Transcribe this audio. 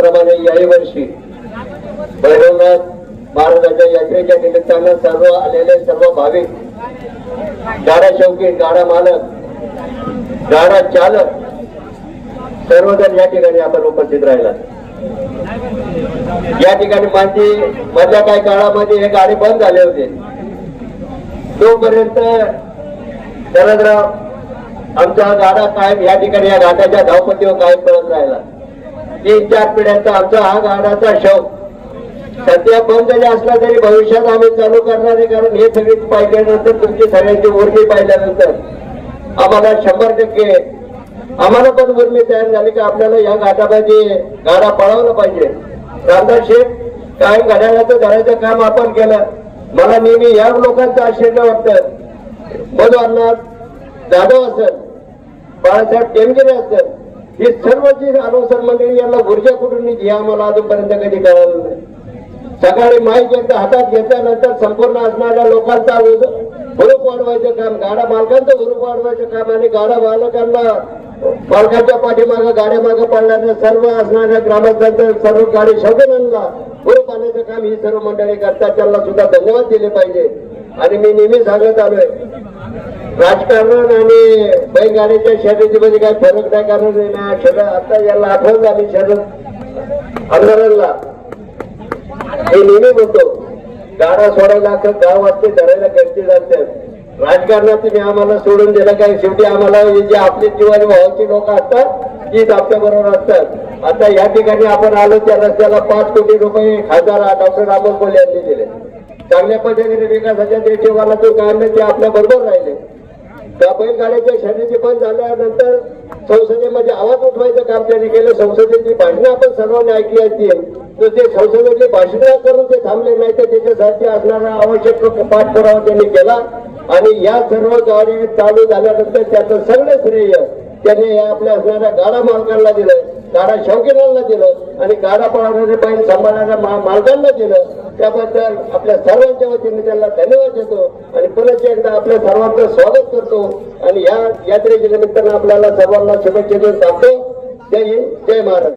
त्याचप्रमाणे याही वर्षी भैरवनाथ महाराजांच्या यात्रेच्या निमित्तानं सर्व आलेले सर्व भाविक गाडा शौकीन गाडा मालक गाडा चालक सर्वजण या ठिकाणी आपण उपस्थित राहिला या ठिकाणी माझी मधल्या काही काळामध्ये हे गाडी बंद झाले होते. तोपर्यंत शरदराव आमचा गाडा कायम या ठिकाणी या घाटाच्या धावपट्टीवर कायम पडत राहिला. तीन चार पिढ्यांचा आमचा हा गाण्याचा शौक सध्या बंद जरी असला तरी भविष्यात आम्ही चालू करणार आहे कारण हे सगळी पाहिल्यानंतर तुमची सगळ्यांची उर्मी पाहिल्यानंतर. आम्हाला शंभर टक्के आम्हाला पण उर्मी तयार झाली की आपल्याला या घाटामध्ये गाडा पळवला पाहिजे. रामदास शेठ काय घड्याळाचं धरायचं काम आपण केलं. मला नेहमी या लोकांचं आश्चर्य वाटतं. मधु अण्णा जाधव असेल बाळासाहेब टेमगिरे असेल हे सर्व जे अनुसर मंडळी यांना ऊर्जा कुठून निघी हे आम्हाला अजूनपर्यंत कधी कळालं नाही. सकाळी माईक एकदा हातात घेतल्यानंतर संपूर्ण असणाऱ्या लोकांचा हुरूप वाढवायचं काम गाडा मालकांचं हुरूप वाढवायचं काम आणि गाडा मालकांना मालकाच्या पाठीमागं गाड्या मागं पडल्यानं सर्व असणाऱ्या ग्रामस्थांचं सर्व गाडी शौकीनांना हुरूप आणायचं काम ही सर्व मंडळी करतात. त्यांना सुद्धा धन्यवाद दिले पाहिजे. आणि मी नेहमी सांगत आलोय राजकारण आणि बैलगाडीच्या शर्यतीमध्ये काही फरक नाही कारण ना शरद आता याला आठवण झाली शरद आंदोलनला हे नेहमी बोलतो गाडा सोडायला असं गाव वाटते धरायला गर्दी जाते. राजकारणात तुम्ही आम्हाला सोडून दिलं काय? शेवटी आम्हाला जे आपले जीवाने भावाची लोक असतात तीच आपल्या बरोबर असतात. आता या ठिकाणी आपण आलो त्या रस्त्याला पाच कोटी रुपये खासदार डॉक्टर रामन कोल्हे यांनी दिले. चांगल्या पद्धतीने विकासाच्या देशवाला तो काम ते आपल्या बरोबर राहिले. त्या बैलगाड्याच्या शर्यती बंद झाल्यानंतर संसदेमध्ये आवाज उठवायचं काम त्यांनी केलं. संसदेची भाषणं आपण सर्वांनी ऐकली असतील तर ते संसदेची भाषणं करून ते थांबले नाही तर त्याच्यासाठी असणारा आवश्यक पाठपुरावा त्यांनी केला. आणि या सर्व गाडी चालू झाल्यानंतर त्याचं सगळं श्रेय त्यांनी या आपल्या असणाऱ्या गाडा मालकांना दिलं गाडा शौकीनांना दिलं आणि गाडा पळवणारे बैल सांभाळणाऱ्या मा- मालकांना दिलं. त्याबद्दल आपल्या सर्वांच्या वतीने त्यांना धन्यवाद देतो. आणि पुन्हा एकदा आपल्या सर्वांचं स्वागत करतो. आणि या यात्रेच्या निमित्तानं आपल्याला सर्वांना शुभेच्छा देऊन सांगतो जय हिंद जय महाराज